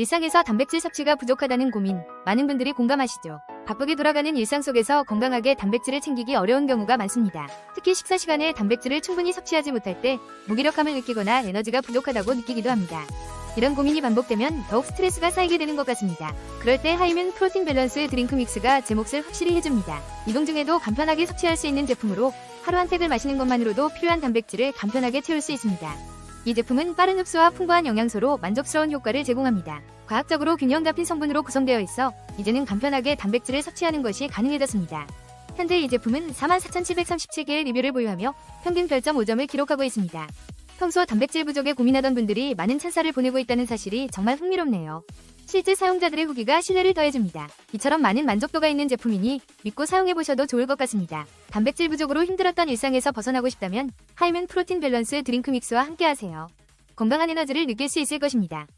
일상에서 단백질 섭취가 부족하다는 고민, 많은 분들이 공감하시죠. 바쁘게 돌아가는 일상 속에서 건강하게 단백질을 챙기기 어려운 경우가 많습니다. 특히 식사 시간에 단백질을 충분히 섭취하지 못할 때 무기력함을 느끼거나 에너지가 부족하다고 느끼기도 합니다. 이런 고민이 반복되면 더욱 스트레스가 쌓이게 되는 것 같습니다. 그럴 때 하이문 프로틴 밸런스 드링크 믹스가 제 몫을 확실히 해줍니다. 이동 중에도 간편하게 섭취할 수 있는 제품으로 하루 한 팩을 마시는 것만으로도 필요한 단백질을 간편하게 채울 수 있습니다. 이 제품은 빠른 흡수와 풍부한 영양소로 만족스러운 효과를 제공합니다. 과학적으로 균형 잡힌 성분으로 구성되어 있어 이제는 간편하게 단백질을 섭취하는 것이 가능해졌습니다. 현재 이 제품은 44,737개의 리뷰를 보유하며 평균 별점 5점을 기록하고 있습니다. 평소 단백질 부족에 고민하던 분들이 많은 찬사를 보내고 있다는 사실이 정말 흥미롭네요. 실제 사용자들의 후기가 신뢰를 더해줍니다. 이처럼 많은 만족도가 있는 제품이니 믿고 사용해보셔도 좋을 것 같습니다. 단백질 부족으로 힘들었던 일상에서 벗어나고 싶다면 하이문 프로틴 밸런스 드링크 믹스와 함께하세요. 건강한 에너지를 느낄 수 있을 것입니다.